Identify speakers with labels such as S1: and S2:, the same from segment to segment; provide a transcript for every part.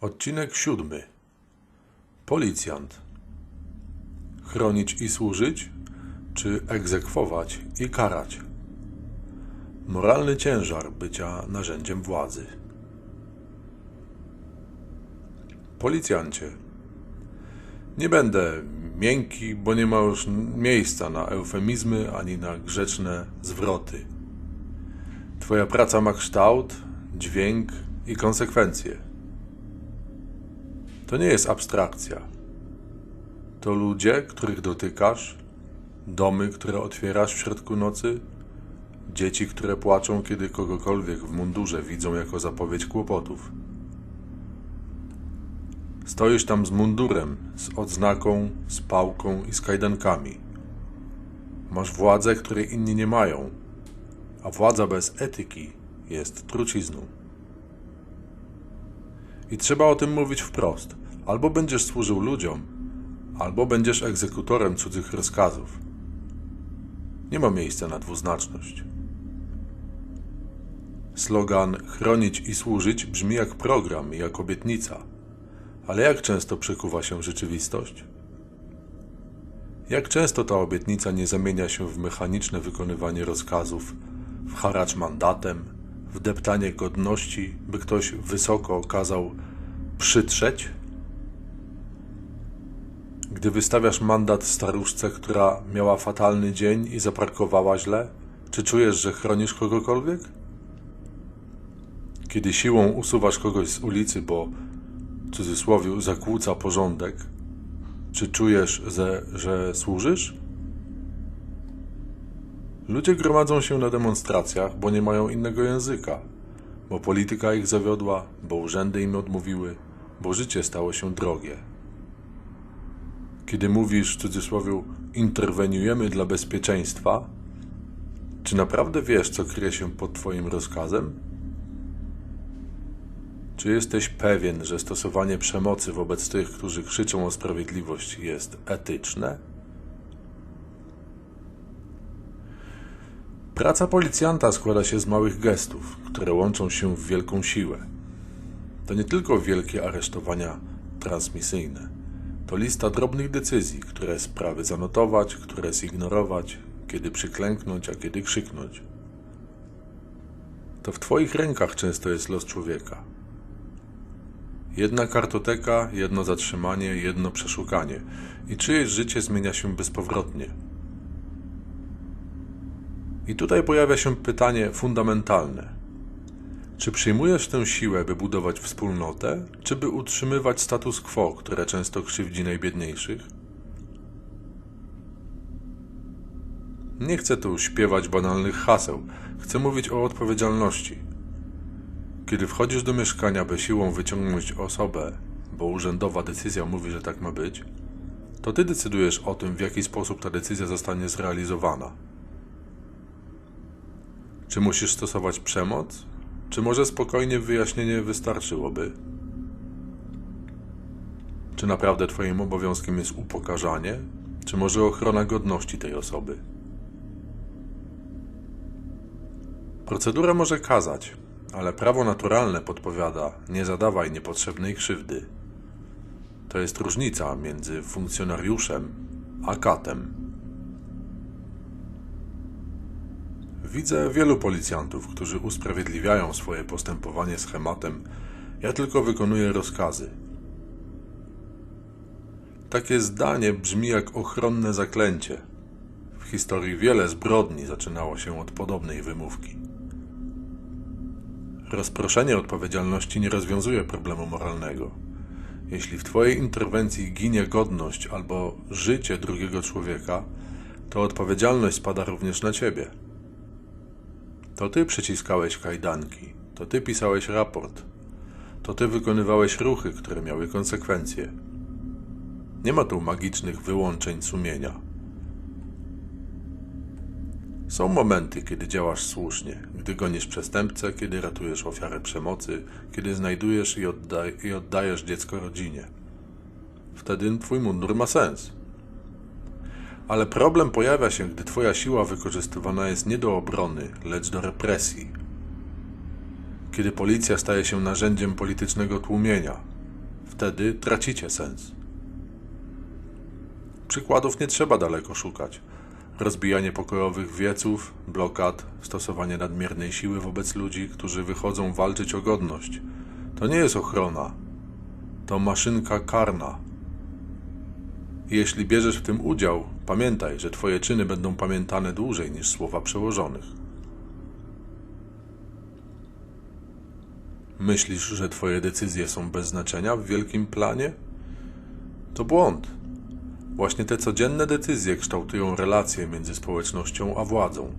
S1: Odcinek siódmy. Policjant. Chronić i służyć, czy egzekwować i karać? Moralny ciężar bycia narzędziem władzy. Policjancie. Nie będę miękki, bo nie ma już miejsca na eufemizmy ani na grzeczne zwroty. Twoja praca ma kształt, dźwięk i konsekwencje. To nie jest abstrakcja. To ludzie, których dotykasz, domy, które otwierasz w środku nocy, dzieci, które płaczą, kiedy kogokolwiek w mundurze widzą jako zapowiedź kłopotów. Stoisz tam z mundurem, z odznaką, z pałką i z kajdankami. Masz władzę, której inni nie mają, a władza bez etyki jest trucizną. I trzeba o tym mówić wprost. Albo będziesz służył ludziom, albo będziesz egzekutorem cudzych rozkazów. Nie ma miejsca na dwuznaczność. Slogan chronić i służyć brzmi jak program i jak obietnica, ale jak często przekuwa się rzeczywistość? Jak często ta obietnica nie zamienia się w mechaniczne wykonywanie rozkazów, w haracz mandatem, w deptanie godności, by ktoś wysoko kazał przytrzeć? Gdy wystawiasz mandat staruszce, która miała fatalny dzień i zaparkowała źle, czy czujesz, że chronisz kogokolwiek? Kiedy siłą usuwasz kogoś z ulicy, bo w cudzysłowie zakłóca porządek, czy czujesz, że, że służysz? Ludzie gromadzą się na demonstracjach, bo nie mają innego języka, bo polityka ich zawiodła, bo urzędy im odmówiły, bo życie stało się drogie. Kiedy mówisz w cudzysłowie interweniujemy dla bezpieczeństwa, czy naprawdę wiesz, co kryje się pod Twoim rozkazem? Czy jesteś pewien, że stosowanie przemocy wobec tych, którzy krzyczą o sprawiedliwość, jest etyczne? Praca policjanta składa się z małych gestów, które łączą się w wielką siłę. To nie tylko wielkie aresztowania transmisyjne. To lista drobnych decyzji, które sprawy zanotować, które zignorować, kiedy przyklęknąć, a kiedy krzyknąć. To w Twoich rękach często jest los człowieka. Jedna kartoteka, jedno zatrzymanie, jedno przeszukanie i czyjeś życie zmienia się bezpowrotnie. I tutaj pojawia się pytanie fundamentalne. Czy przyjmujesz tę siłę, by budować wspólnotę, czy by utrzymywać status quo, które często krzywdzi najbiedniejszych? Nie chcę tu śpiewać banalnych haseł, chcę mówić o odpowiedzialności. Kiedy wchodzisz do mieszkania, by siłą wyciągnąć osobę, bo urzędowa decyzja mówi, że tak ma być, to ty decydujesz o tym, w jaki sposób ta decyzja zostanie zrealizowana. Czy musisz stosować przemoc? Czy może spokojnie wyjaśnienie wystarczyłoby? Czy naprawdę Twoim obowiązkiem jest upokarzanie? Czy może ochrona godności tej osoby? Procedura może kazać, ale prawo naturalne podpowiada: nie zadawaj niepotrzebnej krzywdy. To jest różnica między funkcjonariuszem a katem. Widzę wielu policjantów, którzy usprawiedliwiają swoje postępowanie schematem: Ja tylko wykonuję rozkazy. Takie zdanie brzmi jak ochronne zaklęcie. W historii wiele zbrodni zaczynało się od podobnej wymówki. Rozproszenie odpowiedzialności nie rozwiązuje problemu moralnego. Jeśli w Twojej interwencji ginie godność albo życie drugiego człowieka, to odpowiedzialność spada również na Ciebie. To Ty przyciskałeś kajdanki, to Ty pisałeś raport, to Ty wykonywałeś ruchy, które miały konsekwencje. Nie ma tu magicznych wyłączeń sumienia. Są momenty, kiedy działasz słusznie, gdy gonisz przestępcę, kiedy ratujesz ofiarę przemocy, kiedy znajdujesz i, i oddajesz dziecko rodzinie. Wtedy twój mundur ma sens. Ale problem pojawia się, gdy twoja siła wykorzystywana jest nie do obrony, lecz do represji. Kiedy policja staje się narzędziem politycznego tłumienia, wtedy tracicie sens. Przykładów nie trzeba daleko szukać. Rozbijanie pokojowych wieców, blokad, stosowanie nadmiernej siły wobec ludzi, którzy wychodzą walczyć o godność. To nie jest ochrona, to maszynka karna. Jeśli bierzesz w tym udział, pamiętaj, że Twoje czyny będą pamiętane dłużej niż słowa przełożonych. Myślisz, że Twoje decyzje są bez znaczenia w wielkim planie? To błąd. Właśnie te codzienne decyzje kształtują relacje między społecznością a władzą.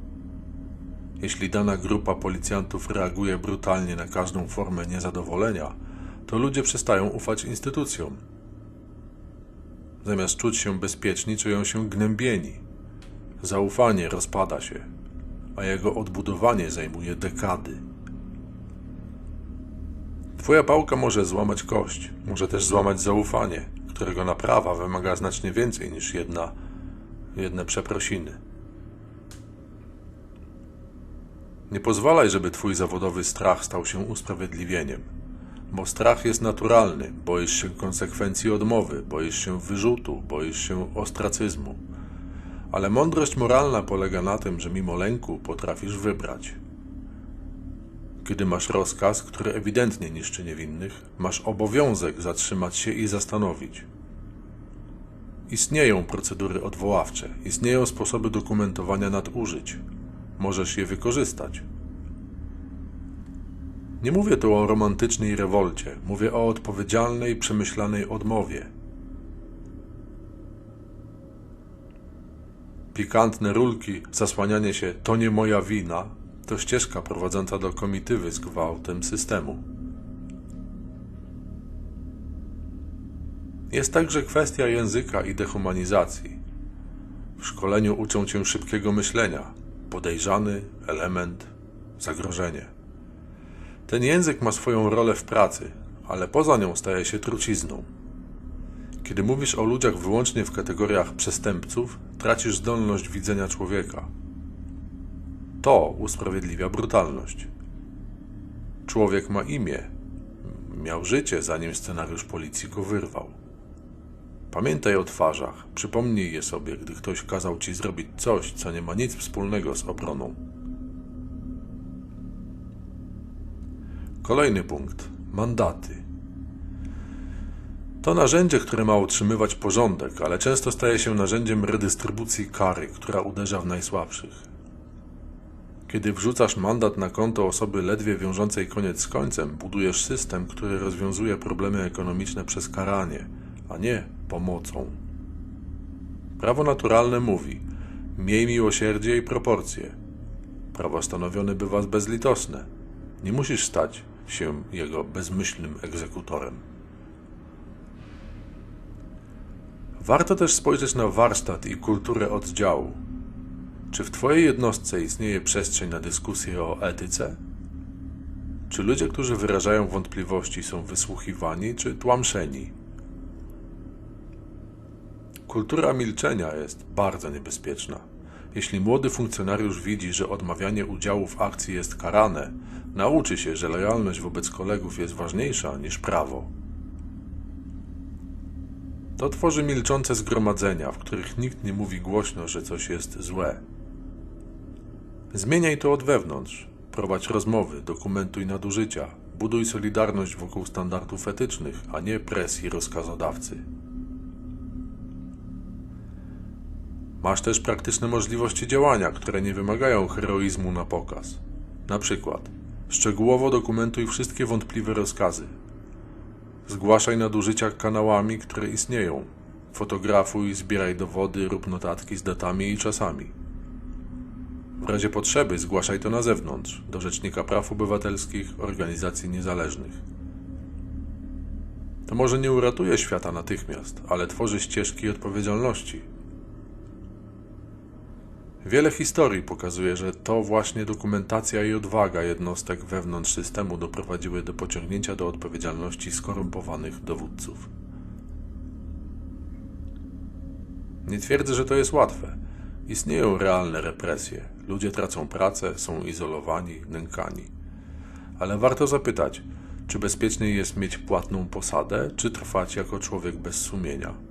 S1: Jeśli dana grupa policjantów reaguje brutalnie na każdą formę niezadowolenia, to ludzie przestają ufać instytucjom. Zamiast czuć się bezpieczni, czują się gnębieni. Zaufanie rozpada się, a jego odbudowanie zajmuje dekady. Twoja pałka może złamać kość, może też złamać zaufanie, którego naprawa wymaga znacznie więcej niż jedna, jedne przeprosiny. Nie pozwalaj, żeby twój zawodowy strach stał się usprawiedliwieniem, bo strach jest naturalny. Boisz się konsekwencji odmowy, boisz się wyrzutu, boisz się ostracyzmu. Ale mądrość moralna polega na tym, że mimo lęku potrafisz wybrać. Kiedy masz rozkaz, który ewidentnie niszczy niewinnych, masz obowiązek zatrzymać się i zastanowić. Istnieją procedury odwoławcze, istnieją sposoby dokumentowania nadużyć. Możesz je wykorzystać. Nie mówię tu o romantycznej rewolcie, mówię o odpowiedzialnej, przemyślanej odmowie. Pikantne rulki, zasłanianie się to nie moja wina, to ścieżka prowadząca do komitywy z gwałtem systemu. Jest także kwestia języka i dehumanizacji. W szkoleniu uczą cię szybkiego myślenia, podejrzany, element, zagrożenie. Ten język ma swoją rolę w pracy, ale poza nią staje się trucizną. Kiedy mówisz o ludziach wyłącznie w kategoriach przestępców, tracisz zdolność widzenia człowieka. To usprawiedliwia brutalność. Człowiek ma imię. Miał życie, zanim scenariusz policji go wyrwał. Pamiętaj o twarzach, przypomnij je sobie, gdy ktoś kazał ci zrobić coś, co nie ma nic wspólnego z obroną. Kolejny punkt mandaty. To narzędzie, które ma utrzymywać porządek, ale często staje się narzędziem redystrybucji kary, która uderza w najsłabszych. Kiedy wrzucasz mandat na konto osoby ledwie wiążącej koniec z końcem, budujesz system, który rozwiązuje problemy ekonomiczne przez karanie, a nie pomocą. Prawo naturalne mówi: miej miłosierdzie i proporcje. Prawo stanowione bywa bezlitosne. Nie musisz stać się jego bezmyślnym egzekutorem. Warto też spojrzeć na warsztat i kulturę oddziału. Czy w Twojej jednostce istnieje przestrzeń na dyskusję o etyce? Czy ludzie, którzy wyrażają wątpliwości, są wysłuchiwani czy tłamszeni? Kultura milczenia jest bardzo niebezpieczna. Jeśli młody funkcjonariusz widzi, że odmawianie udziału w akcji jest karane, nauczy się, że lojalność wobec kolegów jest ważniejsza niż prawo. To tworzy milczące zgromadzenia, w których nikt nie mówi głośno, że coś jest złe. Zmieniaj to od wewnątrz. Prowadź rozmowy, dokumentuj nadużycia, buduj solidarność wokół standardów etycznych, a nie presji rozkazodawcy. Masz też praktyczne możliwości działania, które nie wymagają heroizmu na pokaz. Na przykład, szczegółowo dokumentuj wszystkie wątpliwe rozkazy. Zgłaszaj nadużycia kanałami, które istnieją. Fotografuj, zbieraj dowody, rób notatki z datami i czasami. W razie potrzeby zgłaszaj to na zewnątrz, do Rzecznika Praw Obywatelskich, organizacji niezależnych. To może nie uratuje świata natychmiast, ale tworzy ścieżki odpowiedzialności, Wiele historii pokazuje, że to właśnie dokumentacja i odwaga jednostek wewnątrz systemu doprowadziły do pociągnięcia do odpowiedzialności skorumpowanych dowódców. Nie twierdzę, że to jest łatwe. Istnieją realne represje. Ludzie tracą pracę, są izolowani, nękani. Ale warto zapytać, Czy bezpieczniej jest mieć płatną posadę, czy trwać jako człowiek bez sumienia?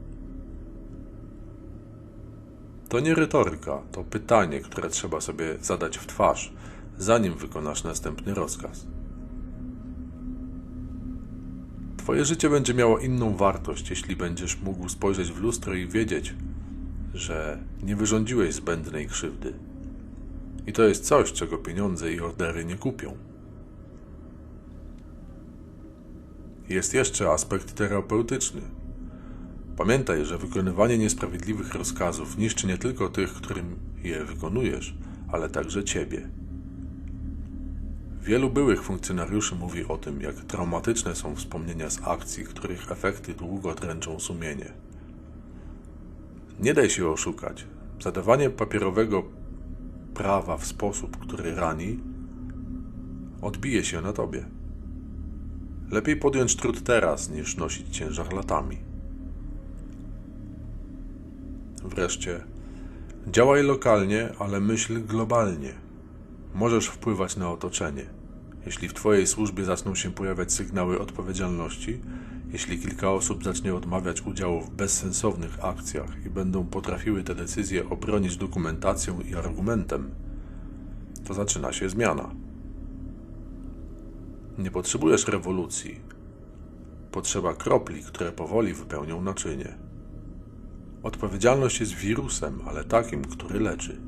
S1: To nie retoryka, to pytanie, które trzeba sobie zadać w twarz, zanim wykonasz następny rozkaz. Twoje życie będzie miało inną wartość, jeśli będziesz mógł spojrzeć w lustro i wiedzieć, że nie wyrządziłeś zbędnej krzywdy. I to jest coś, czego pieniądze i ordery nie kupią. Jest jeszcze aspekt terapeutyczny. Pamiętaj, że wykonywanie niesprawiedliwych rozkazów niszczy nie tylko tych, którym je wykonujesz, ale także ciebie. Wielu byłych funkcjonariuszy mówi o tym, jak traumatyczne są wspomnienia z akcji, których efekty długo dręczą sumienie. Nie daj się oszukać. Zadawanie papierowego prawa w sposób, który rani, odbije się na tobie. Lepiej podjąć trud teraz, niż nosić ciężar latami. Wreszcie, działaj lokalnie, ale myśl globalnie. Możesz wpływać na otoczenie. Jeśli w Twojej służbie zaczną się pojawiać sygnały odpowiedzialności, jeśli kilka osób zacznie odmawiać udziału w bezsensownych akcjach i będą potrafiły te decyzje obronić dokumentacją i argumentem, to zaczyna się zmiana. Nie potrzebujesz rewolucji. Potrzeba kropli, które powoli wypełnią naczynie. Odpowiedzialność jest wirusem, ale takim, który leczy.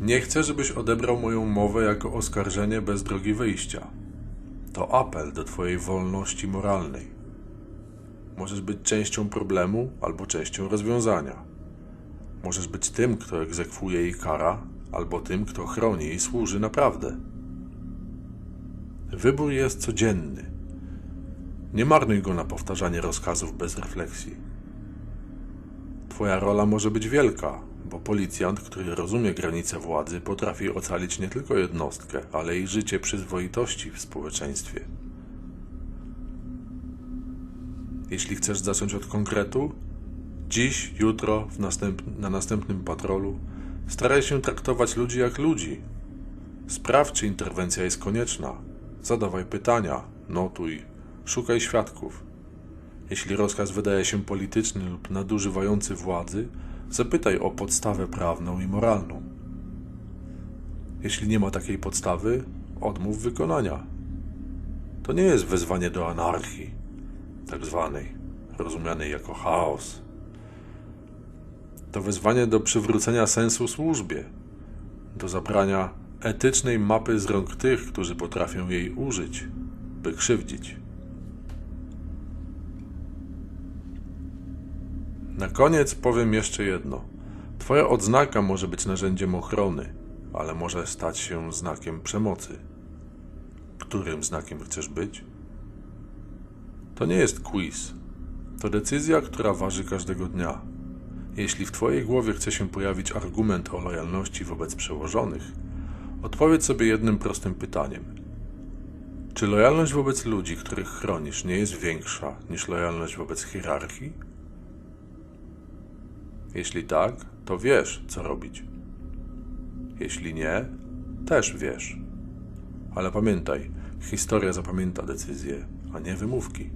S1: Nie chcę, żebyś odebrał moją mowę jako oskarżenie bez drogi wyjścia. To apel do Twojej wolności moralnej. Możesz być częścią problemu albo częścią rozwiązania. Możesz być tym, kto egzekwuje i kara, albo tym, kto chroni i służy naprawdę. Wybór jest codzienny. Nie marnuj go na powtarzanie rozkazów bez refleksji. Twoja rola może być wielka, bo policjant, który rozumie granice władzy, potrafi ocalić nie tylko jednostkę, ale i życie przyzwoitości w społeczeństwie. Jeśli chcesz zacząć od konkretu, dziś, jutro, następ na następnym patrolu, staraj się traktować ludzi jak ludzi. Sprawdź, czy interwencja jest konieczna. Zadawaj pytania, notuj, szukaj świadków. Jeśli rozkaz wydaje się polityczny lub nadużywający władzy, zapytaj o podstawę prawną i moralną. Jeśli nie ma takiej podstawy, odmów wykonania. To nie jest wezwanie do anarchii, tak zwanej, rozumianej jako chaos. To wezwanie do przywrócenia sensu służbie, do zabrania etycznej mapy z rąk tych, którzy potrafią jej użyć, by krzywdzić. Na koniec powiem jeszcze jedno. Twoja odznaka może być narzędziem ochrony, ale może stać się znakiem przemocy. Którym znakiem chcesz być? To nie jest quiz. To decyzja, która waży każdego dnia. Jeśli w Twojej głowie chce się pojawić argument o lojalności wobec przełożonych, odpowiedz sobie jednym prostym pytaniem. Czy lojalność wobec ludzi, których chronisz, nie jest większa niż lojalność wobec hierarchii? Jeśli tak, to wiesz, co robić. Jeśli nie, też wiesz. Ale pamiętaj, historia zapamięta decyzje, a nie wymówki.